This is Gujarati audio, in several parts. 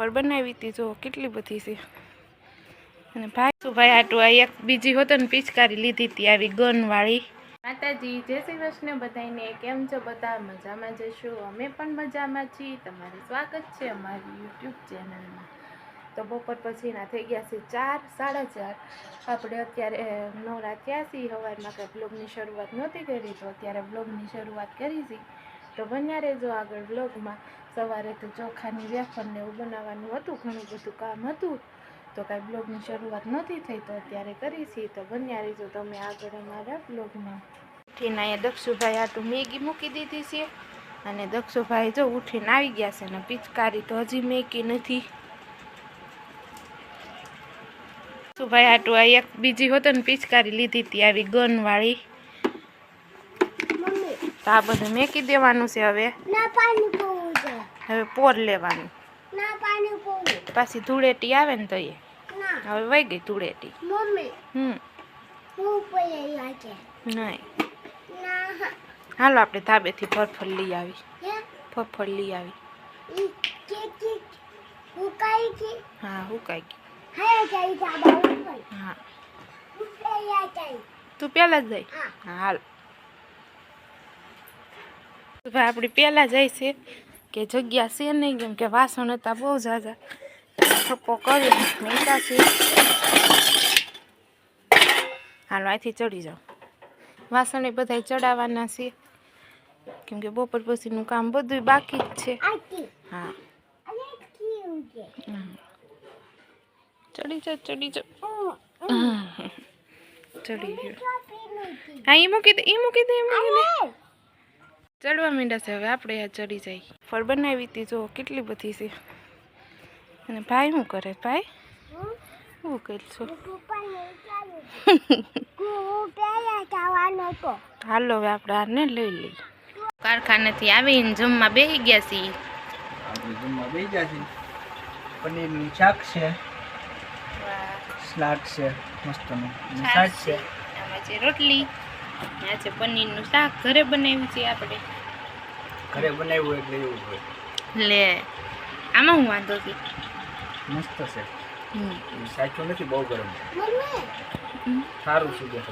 ફળ બનાવી હતી જો કેટલી બધી છે. અને ભાઈ, શું ભાઈ આટું આ એક બીજી હોતો ને પિચકારી લીધી હતી આવી ગનવાળી. માતાજી, જય શ્રી કૃષ્ણ બધાને કેમ છો બધા? મજામાં જશો? અમે પણ મજામાં છીએ. તમારું સ્વાગત છે અમારી યુટ્યુબ ચેનલમાં. તો બપોર પછીના થઈ ગયા છે ચાર, સાડા ચાર. આપણે અત્યારે નવરા છીએ. સવારમાં કંઈ બ્લોગની શરૂઆત નહોતી કરી, તો અત્યારે બ્લોગની શરૂઆત કરી છે. તો બન્યા રહેજો આગળ બ્લોગમાં સવારે તો ચોખાની વેફર ને એવું બનાવવાનું હતું, ઘણું બધું કામ હતું. તો કાંઈ બ્લોગની શરૂઆત નથી થઈ તો અત્યારે કરી છે તો બન્યા રહેજો તમે આગળ અમારા બ્લોગમાં ઉઠીને અહીંયા દક્ષુભાઈ આટું મેગી મૂકી દીધી છે. અને દક્ષુભાઈ જો ઉઠીને આવી ગયા છે ને પિચકારી તો હજી મેકી નથી. દક્ષુભાઈ આટું આ એક બીજી હોતો ને પિચકારી લીધી હતી આવી ગનવાળી. તો આ બધું મેકી દેવાનું છે હવે. હવે પોર લેવાનું. પાછી ધૂળેટી આવે ને તો એ. હવે વહી ગઈ ધૂળેટી. હમ. નહીં. ના હાલો આપણે ધાબેથી ફરફર લઈ આવી. હે? ફરફર લઈ આવી. હું હા હું. કાંઈ હાય જાય. હા તું પહેલાં જ જઈ હા હાલ. ભાઈ આપણી પહેલાં જાય છે કે જગ્યા છે નહીં કેમ કે વાસણ હતા બહુ ઝાઝા થપ્પો કરી મૂક્યા છે. હાલો અહીંથી ચડી જાઓ. વાસણ એ બધા ચડાવવાના છે. કેમ કે બપોર પછીનું કામ બધું બાકી જ છે. હા. ચડી જાઓ ચડી જાઓ. ચડી ગયો. હા એ મૂકી દે એ મૂકી દે એ મૂકી દે. ચડવા માંડ્યા છે. હવે આપણે આ ચડી જાય ફળ બનાવી હતી. જો કેટલી બધી છે. અને ભાઈ શું કરે? ભાઈ? હું શું કરશો? હાલો હવે આપણે આને લઈ લઈએ. કારખાનેથી આવીને જમવા બેસી ગયા છીએ. આપણે જમવા બેસી ગયા છીએ. પનીરનું શાક છે. સલાડ છે. મસ્તનું. અને છે. આમાં છે રોટલી આ છે પનીરનું શાક ઘરે બનાવ્યું છે આપણે. ઘરે બનાવ્યું એટલે એવું હોય? લે આમાં હું વાંધો છે મસ્ત છે. સાચું નથી બહુ ગરમ સારું શું ભાઈ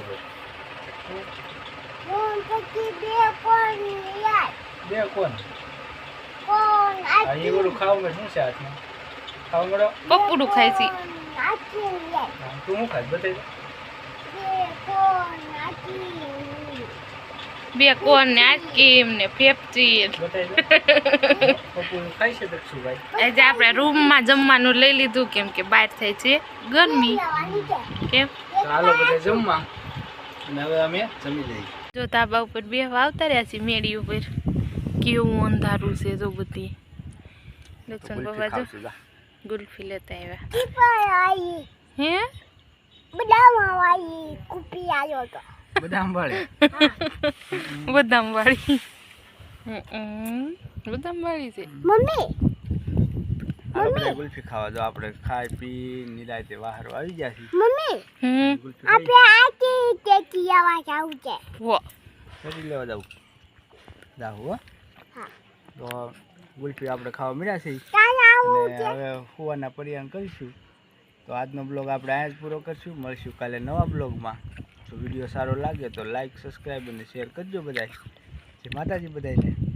બે કોણ યાર. બે કોણ કોણ આ એ બધું ખાવું મેં શું છે હાથમાં? ખાવા મળો? ખાય છે. તું શું ખાય બતાવી. બે કોણ ને આઈસ્ક્રીમ ને દક્ષુભાઈ આજે આપણે રૂમમાં જમવાનું લઈ લીધું કેમ કે બહાર થાય છે ગરમી. કેમ? હાલો બધા જમવા. અને હવે અમે જમી લઈએ. જો ધાબા ઉપર બે આવતા રહ્યા છે મેળી ઉપર. કેવું અંધારું છે જો બધી. દક્ષિણ બાબા જો ગુલ્ફી લેતા આવ્યા. હે? બધા આવી કુપી આવ્યો તો. બધા વાળી બદામ વાળી બદામ વાળી છે. મમ્મી ગુલ્ફી ખાવા જો આપણે. ખાઈ પી નિરાયતે બહાર આવી ગયા મમ્મી છે. વો ફરી લેવા જાવ જાવ હો. હા. તો ગુલ્ફી આપણે ખાવા મળ્યા છે. હવે હુવાના પરિયાણ કરીશું. તો આજનો બ્લોગ આપણે અહીંયા જ પૂરો કરશું. મળીશું કાલે નવા બ્લોગમાં. તો વીડિયો સારો લાગે તો લાઈક સબસ્ક્રાઈબ અને શેર કરજો બધાય. જે માતાજી બધાને